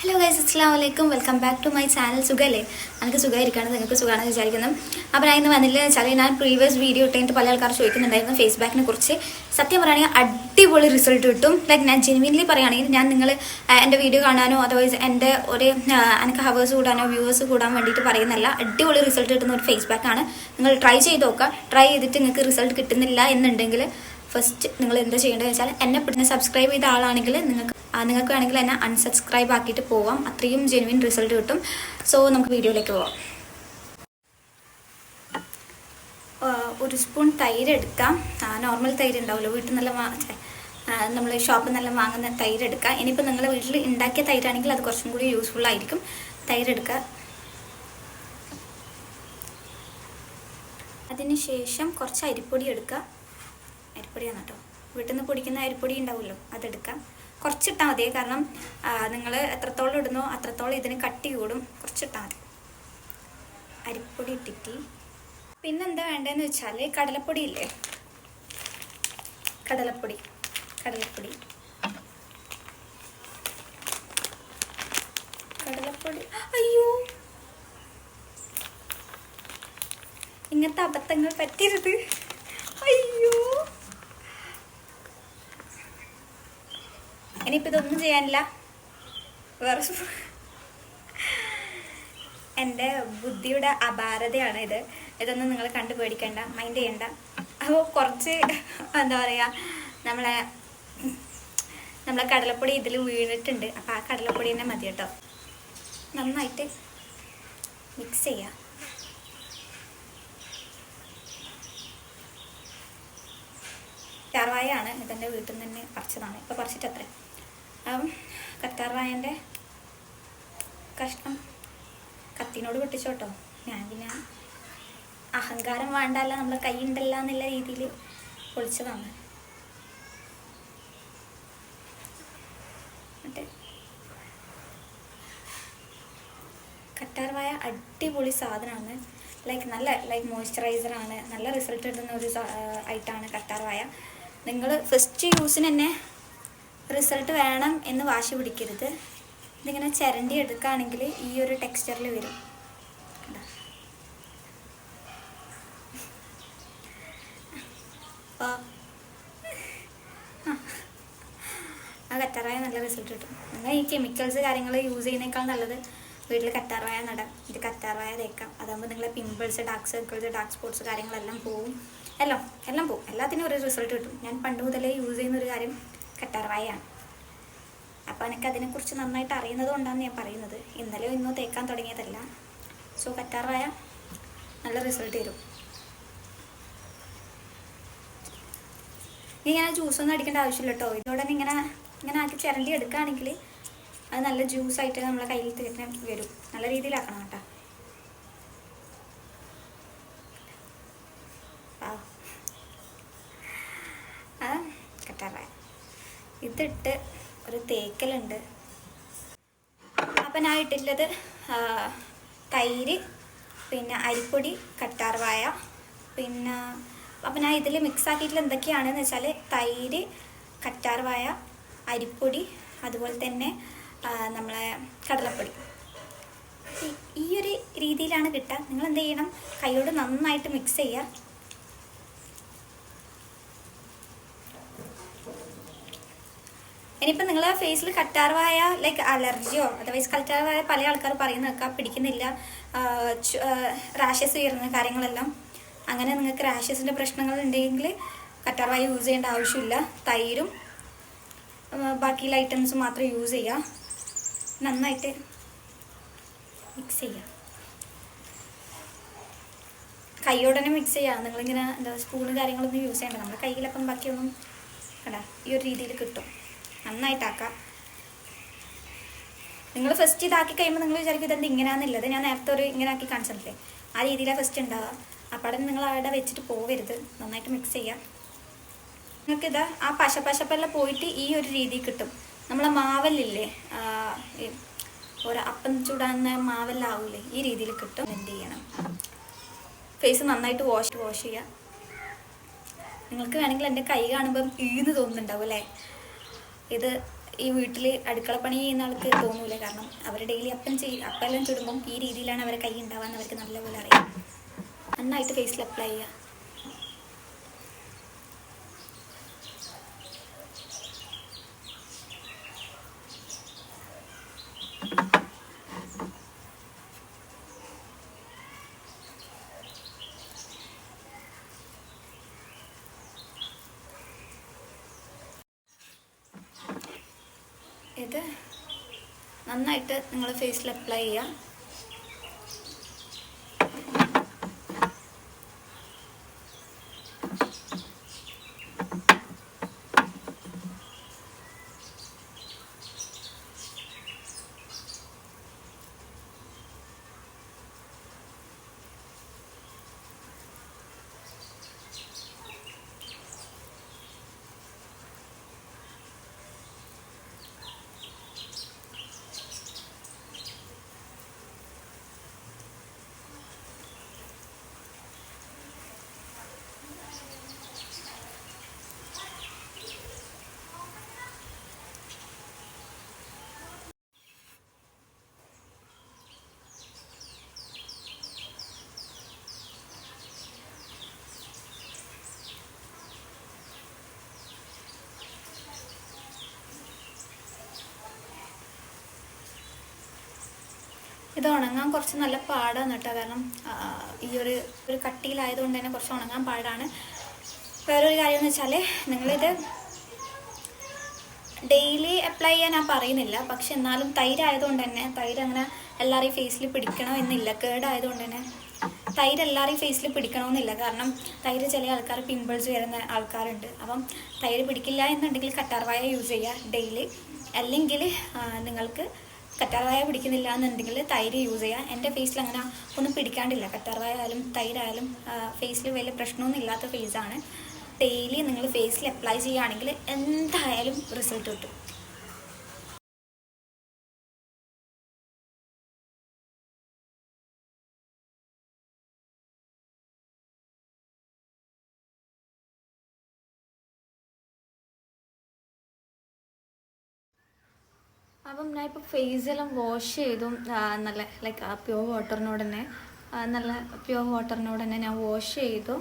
Hello guys അസ്സാം വലൈക്കും welcome back to my channel സുഖമല്ലേ എനിക്ക് സുഖമായിരിക്കുകയാണ് നിങ്ങൾക്ക് സുഖമാണെന്ന് വിചാരിക്കുന്നു. അപ്പോൾ ഞാൻ ഇന്ന് വന്നില്ല. വെച്ചാൽ ഞാൻ പ്രീവിയസ് വീഡിയോ ഇട്ടിട്ട് പല ആൾക്കാർ ചോദിക്കുന്നുണ്ടായിരുന്നു ഫേസ് ബാക്കിനെ കുറിച്ച്. സത്യം പറയുകയാണെങ്കിൽ അടിപൊളി റിസൾട്ട് കിട്ടും. ലൈക്ക് ഞാൻ ജെനുവിൻലി പറയുകയാണെങ്കിൽ ഞാൻ നിങ്ങൾ എന്റെ വീഡിയോ കാണാനോ അതർവൈസ് എന്റെ ഒരു എനിക്ക് ഹവേഴ്സ് കൂടാനോ വ്യൂവേഴ്സ് കൂടാൻ വേണ്ടിയിട്ട് പറയുന്നല്ല അടിപൊളി റിസൾട്ട് കിട്ടുന്ന ഒരു ഫേസ് ബാക്കാണ് നിങ്ങൾ ട്രൈ ചെയ്ത് നോക്കുക. ട്രൈ ചെയ്തിട്ട് നിങ്ങൾക്ക് റിസൾട്ട് കിട്ടുന്നില്ല എന്നുണ്ടെങ്കിൽ ഫസ്റ്റ് നിങ്ങൾ എന്താ ചെയ്യേണ്ടത് വെച്ചാൽ എന്നെ പിന്നെ സബ്സ്ക്രൈബ് ചെയ്ത ആളാണെങ്കിൽ നിങ്ങൾക്ക് നിങ്ങൾക്ക് വേണമെങ്കിൽ എന്നെ അൺസബ്സ്ക്രൈബ് ആക്കിയിട്ട് പോവാം. അത്രയും ജെനുവിൻ റിസൾട്ട് കിട്ടും. സോ നമുക്ക് വീഡിയോയിലേക്ക് പോവാം. ഒരു സ്പൂൺ തൈര് എടുക്കാം. നോർമൽ തൈര് ഉണ്ടാവുമല്ലോ. വീട്ടിൽ നല്ല നമ്മൾ ഷോപ്പിൽ നിന്നെല്ലാം വാങ്ങുന്ന തൈര് എടുക്കുക ഇനിയിപ്പോൾ നിങ്ങൾ വീട്ടിൽ ഉണ്ടാക്കിയ തൈരാണെങ്കിൽ അത് കുറച്ചും കൂടി യൂസ്ഫുൾ ആയിരിക്കും. തൈര് എടുക്കുക അതിനുശേഷം കുറച്ച് അരിപ്പൊടി എടുക്കുക അരിപ്പൊടിയാണ് കേട്ടോ. വീട്ടിൽ നിന്ന് പൊടിക്കുന്ന അരിപ്പൊടി ഉണ്ടാവുമല്ലോ അതെടുക്കാം. കുറച്ചിട്ടാൽ മതി കാരണം നിങ്ങൾ എത്രത്തോളം ഇടുന്നോ അത്രത്തോളം ഇതിന് കട്ടി കൂടും. കുറച്ചിട്ടാൽ മതി. അരിപ്പൊടി ഇട്ടിട്ട്. പിന്നെന്താ വേണ്ടതെന്ന് വെച്ചാൽ കടലപ്പൊടി ഇല്ലേ? കടലപ്പൊടി കടലപ്പൊടി. കടലപ്പൊടി അയ്യോ! ഇങ്ങനത്തെ അബദ്ധങ്ങൾ പറ്റരുത് അയ്യോ! ഇനിയിപ്പോൾ ഇതൊന്നും ചെയ്യാനില്ല. വേറെ എന്റെ ബുദ്ധിയുടെ അപാരതയാണ് ഇത്. ഇതൊന്നും നിങ്ങൾ കണ്ടു പേടിക്കേണ്ട മൈൻഡ് ചെയ്യണ്ട. അപ്പോൾ കുറച്ച് എന്താ പറയുക നമ്മളെ നമ്മളെ കടലപ്പൊടി ഇതിൽ വീണിട്ടുണ്ട്. അപ്പോൾ ആ കടലപ്പൊടി തന്നെ മതി കേട്ടോ. നന്നായിട്ട് മിക്സ് ചെയ്യാം. ചാർവായാണ് ഇതെന്റെ വീട്ടിൽ നിന്ന് തന്നെ പറിച്ചതാണ്. ഇപ്പോൾ പറിച്ചിട്ട് അത്ര കറ്റാർവായന്റെ കഷ്ണം. കത്തിനോട് പൊട്ടിച്ചോട്ടോ. ഞാൻ പിന്നെ അഹങ്കാരം വേണ്ടല്ല നമ്മളെ കൈ ഉണ്ടല്ല എന്നുള്ള രീതിയിൽ പൊളിച്ചതാണ് കറ്റാർവായ അടിപൊളി സാധനമാണ്. ലൈക്ക് നല്ല ലൈക്ക് മോയ്സ്ചറൈസറാണ് നല്ല റിസൾട്ട് കിട്ടുന്ന ഒരു ആയിട്ടാണ് കറ്റാർവായ. നിങ്ങൾ ഫസ്റ്റ് യൂസിന് തന്നെ റിസൾട്ട് വേണം എന്ന് വാശി പിടിക്കരുത്. ഇതിങ്ങനെ ചിരണ്ടി എടുക്കുകയാണെങ്കിൽ ഈ ഒരു ടെക്സ്ചറിൽ വരും? അപ്പോൾ ആ കറ്റാറായ നല്ല റിസൾട്ട് കിട്ടും. നിങ്ങൾ ഈ കെമിക്കൽസ് കാര്യങ്ങൾ യൂസ് ചെയ്യുന്നേക്കാൾ നല്ലത് വീട്ടിൽ കറ്റാർവായ നടാം ഇത് കറ്റാർവായ തേക്കാം. അതാകുമ്പോൾ നിങ്ങളെ pimples dark circles dark spots കാര്യങ്ങളെല്ലാം പോവും. എല്ലാം എല്ലാം പോവും. എല്ലാത്തിനും ഒരു റിസൾട്ട് കിട്ടും. ഞാൻ പണ്ട് മുതലേ യൂസ് ചെയ്യുന്ന ഒരു കാര്യം കറ്റാർവായയാണ് അപ്പോൾ എനിക്ക് അതിനെക്കുറിച്ച് നന്നായിട്ട് അറിയുന്നത് കൊണ്ടാണ് ഞാൻ പറയുന്നത്. ഇന്നലെയോ ഇന്നോ തേക്കാൻ തുടങ്ങിയതല്ല. സോ കറ്റാർവായ നല്ല റിസൾട്ട് തരും. ഇനി ഇങ്ങനെ ജ്യൂസൊന്നും അടിക്കേണ്ട ആവശ്യമില്ല കേട്ടോ ഇതോടെ ഇങ്ങനെ ഇങ്ങനെ ആക്കി ചിരണ്ടി എടുക്കുകയാണെങ്കിൽ അത് നല്ല ജ്യൂസായിട്ട് നമ്മളെ കയ്യിൽ തന്നെ വരും. നല്ല രീതിയിലാക്കണം കേട്ടോ ആ ആ കറ്റാറായ ഇതിട്ട് ഒരു തേക്കലുണ്ട്. അപ്പം ഞാൻ ഇട്ടിട്ടുള്ളത് തൈര് പിന്നെ അരിപ്പൊടി കറ്റാർവായ പിന്നെ അപ്പം ഞാൻ ഇതിൽ മിക്സ് ആക്കിയിട്ടുള്ള എന്തൊക്കെയാണെന്ന് വെച്ചാൽ തൈര് കറ്റാർവായ അരിപ്പൊടി അതുപോലെ തന്നെ നമ്മളെ കടലപ്പൊടി. ഈ ഒരു രീതിയിലാണ് കിട്ടുക. നിങ്ങൾ എന്ത് ചെയ്യണം? കൈയോട് നന്നായിട്ട് മിക്സ് ചെയ്യുക. ഇനിയിപ്പോൾ നിങ്ങൾ ഫേസിൽ കറ്റാർവായ ലൈക്ക് അലർജിയോ അതർവൈസ് കറ്റാർവായ പല ആൾക്കാർ പറയുന്ന കേൾക്കാം. പിടിക്കുന്നില്ല. റാഷസ് ഉയർന്ന കാര്യങ്ങളെല്ലാം. അങ്ങനെ നിങ്ങൾക്ക് റാഷസിന്റെ പ്രശ്നങ്ങൾ ഉണ്ടെങ്കിൽ കറ്റാർവായ യൂസ് ചെയ്യേണ്ട ആവശ്യമില്ല. തൈരും ബാക്കി ബാക്കിയുള്ള ഐറ്റംസ് മാത്രം യൂസ് ചെയ്യുക നന്നായിട്ട് മിക്സ് ചെയ്യുക കൈയോടനെ മിക്സ് ചെയ്യുക നിങ്ങളിങ്ങനെ എന്താ സ്പൂണ് കാര്യങ്ങളൊന്നും യൂസ് ചെയ്യേണ്ട. നമ്മുടെ കയ്യിലപ്പം ബാക്കിയൊന്നും കണ്ട ഈ ഒരു രീതിയിൽ കിട്ടും. നന്നായിട്ടാക്കാം. നിങ്ങൾ ഫസ്റ്റ് ഇതാക്കി കഴിയുമ്പോൾ നിങ്ങൾ വിചാരിക്കും ഇതെന്ത് ഇങ്ങനെയാണെന്നുള്ളത് ഞാൻ നേരത്തെ ഒരു ഇങ്ങനെ ആക്കി കാണിച്ചിട്ടില്ലേ? ആ രീതിയിലാണ് ഫസ്റ്റ് ഉണ്ടാവുക അപ്പോൾ അവിടെ നിങ്ങൾ അവിടെ വെച്ചിട്ട് പോവരുത്. നന്നായിട്ട് മിക്സ് ചെയ്യാം. നിങ്ങൾക്ക് ഇതാ ആ പശ പശപ്പെല്ലാം പോയിട്ട് ഈ ഒരു രീതി കിട്ടും. നമ്മളെ മാവല്ലില്ലേ? ഓരോ ഒരു അപ്പം ചൂടാകുന്ന മാവെല്ലാവൂലേ? ഈ രീതിയിൽ കിട്ടും. എന്ത് ചെയ്യണം? ഫേസ് നന്നായിട്ട് വാഷ് വാഷ് ചെയ്യുക നിങ്ങൾക്ക് വേണമെങ്കിൽ എന്റെ കൈ കാണുമ്പം ഈന്ന് തോന്നുന്നുണ്ടാവും അല്ലേ? ഇത് ഈ വീട്ടിൽ അടുക്കള പണി ചെയ്യുന്ന ആൾക്ക് തോന്നൂല. കാരണം അവർ ഡെയിലി അപ്പം ചെയ്യും അപ്പെല്ലാം ചുടുമ്പം ഈ രീതിയിലാണ് അവരെ കൈ ഉണ്ടാവാന്ന് അവർക്ക് നല്ലപോലെ അറിയാം. നന്നായിട്ട് ഫേസിൽ അപ്ലൈ ചെയ്യുക. ഇത് നന്നായിട്ട് നിങ്ങളുടെ ഫേസിൽ അപ്ലൈ ചെയ്യുക ഉണങ്ങാൻ കുറച്ച് നല്ല പാടാണ് കേട്ടോ. കാരണം ഈ ഒരു ഒരു കട്ടിയിലായതുകൊണ്ട് തന്നെ കുറച്ച് ഉണങ്ങാൻ പാടാണ്. വേറൊരു കാര്യം എന്ന് വെച്ചാൽ നിങ്ങളിത് ഡെയിലി അപ്ലൈ ചെയ്യാൻ ഞാൻ പറയുന്നില്ല. പക്ഷെ എന്നാലും തൈര് ആയതുകൊണ്ട് തന്നെ തൈര് അങ്ങനെ എല്ലാവരെയും ഫേസിൽ പിടിക്കണം എന്നില്ല കേടായതുകൊണ്ട് തന്നെ തൈര് എല്ലാവരെയും ഫേസിൽ പിടിക്കണമെന്നില്ല. കാരണം തൈര് ചില ആൾക്കാർ പിമ്പിൾസ് വരുന്ന ആൾക്കാരുണ്ട്. അപ്പം തൈര് പിടിക്കില്ല എന്നുണ്ടെങ്കിൽ കറ്റാർവായ യൂസ് ചെയ്യുക ഡെയിലി. അല്ലെങ്കിൽ നിങ്ങൾക്ക് കറ്റാർവായ പിടിക്കുന്നില്ല എന്നുണ്ടെങ്കിൽ തൈര് യൂസ് ചെയ്യുക എന്റെ ഫേസിൽ അങ്ങനെ ഒന്നും പിടിക്കാണ്ടില്ല. കറ്റാർവായ ആയാലും തൈരായാലും ഫേസിൽ വലിയ പ്രശ്നമൊന്നും ഇല്ലാത്ത ഫേസാണ് ഡെയിലി നിങ്ങൾ ഫേസിൽ അപ്ലൈ ചെയ്യുകയാണെങ്കിൽ എന്തായാലും റിസൾട്ട് കിട്ടും. അപ്പം ഞാൻ ഇപ്പോൾ ഫേസെല്ലാം വാഷ് ചെയ്തും നല്ല ലൈക്ക് ആ പ്യുവർ വാട്ടറിനോട് തന്നെ നല്ല പ്യുവർ വാട്ടറിനോട് തന്നെ ഞാൻ വാഷ് ചെയ്തു.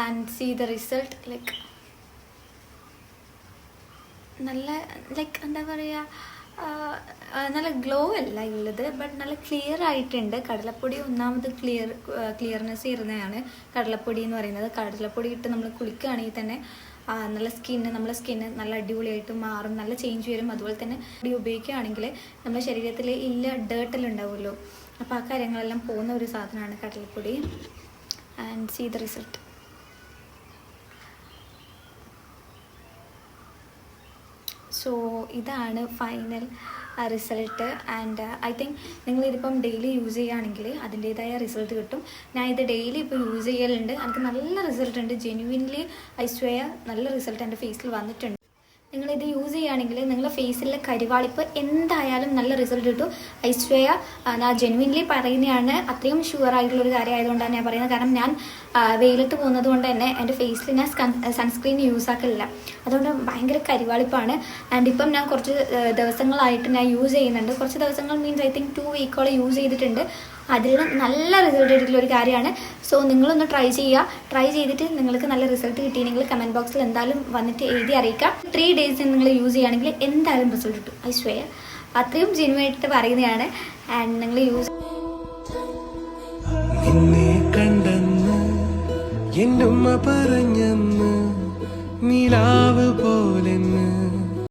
And see the result like നല്ല ലൈക്ക് എന്താ പറയുക നല്ല ഗ്ലോ അല്ല ഉള്ളത് ബട്ട് നല്ല ക്ലിയർ ആയിട്ടുണ്ട്. കടലപ്പൊടി ഒന്നാമത് ക്ലിയർ ക്ലിയർനെസ് ഇരുന്നതാണ്. കടലപ്പൊടി എന്ന് പറയുന്നത് കടലപ്പൊടി ഇട്ട് നമ്മൾ കുളിക്കുകയാണെങ്കിൽ തന്നെ നല്ല സ്കിന്ന് നമ്മുടെ സ്കിന്ന് നല്ല അടിപൊളിയായിട്ട് മാറും നല്ല ചേഞ്ച് വരും. അതുപോലെ തന്നെ പൊടി ഉപയോഗിക്കുകയാണെങ്കിൽ നമ്മുടെ ശരീരത്തിൽ ഇല്ല ഡേർട്ടെല്ലാം ഉണ്ടാവുമല്ലോ. അപ്പോൾ ആ കാര്യങ്ങളെല്ലാം പോകുന്ന ഒരു സാധനമാണ് കടലപ്പൊടി. And see the result so ഇതാണ് final result and I think നിങ്ങളിതിപ്പം daily use ചെയ്യുകയാണെങ്കിൽ അതിന്റേതായ റിസൾട്ട് കിട്ടും. ഞാൻ ഇത് ഡെയിലി ഇപ്പോൾ യൂസ് ചെയ്യലുണ്ട്. എനിക്ക് നല്ല റിസൾട്ട് ഉണ്ട്. ജെന്യുവിൻലി ഐശ്വര്യ നല്ല റിസൾട്ട് എന്റെ ഫേസിൽ വന്നിട്ടുണ്ട്. നിങ്ങളിത് യൂസ് ചെയ്യുകയാണെങ്കിൽ നിങ്ങളുടെ ഫേസിലെ കരിവാളിപ്പ് എന്തായാലും നല്ല റിസൾട്ട് കിട്ടും. ഐശ്വര്യ ഞാൻ ജെനുവിൻലി പറയുന്നതാണ് അത്രയും ഷുവർ ആയിട്ടുള്ള ഒരു കാര്യം ആയതുകൊണ്ടാണ് ഞാൻ പറയുന്നത്. കാരണം ഞാൻ വെയിലത്ത് പോകുന്നത് കൊണ്ട് തന്നെ എന്റെ ഫേസിൽ ഞാൻ സൺസ്ക്രീൻ യൂസ് ആക്കലില്ല. അതുകൊണ്ട് ഭയങ്കര കരിവാളിപ്പാണ്. ആൻഡ് ഇപ്പം ഞാൻ കുറച്ച് ദിവസങ്ങളായിട്ട് ഞാൻ യൂസ് ചെയ്യുന്നുണ്ട്. കുറച്ച് ദിവസങ്ങൾ മീൻസ് ഐ തിങ്ക് ടു വീക്കോളം യൂസ് ചെയ്തിട്ടുണ്ട്. അതിൽ നല്ല റിസൾട്ട് കിട്ടിയിട്ടുള്ള ഒരു കാര്യമാണ്. സോ നിങ്ങളൊന്ന് ട്രൈ ചെയ്യുക. ട്രൈ ചെയ്തിട്ട് നിങ്ങൾക്ക് നല്ല റിസൾട്ട് കിട്ടിയെങ്കിൽ കമന്റ് ബോക്സിൽ എന്തായാലും വന്നിട്ട് എഴുതി അറിയിക്കാം. ത്രീ ഡേയ്സ് നിങ്ങൾ യൂസ് ചെയ്യുകയാണെങ്കിൽ എന്തായാലും റിസൾട്ട് കിട്ടും. ഐ സ്വയർ അത്രയും ജെനുവായിട്ട് പറയുന്നതാണ്. ആൻഡ് നിങ്ങൾ യൂസ് നിന്നെ കണ്ടെന്ന് എന്റെ ഉമ്മ പറഞ്ഞെന്ന് നിലാ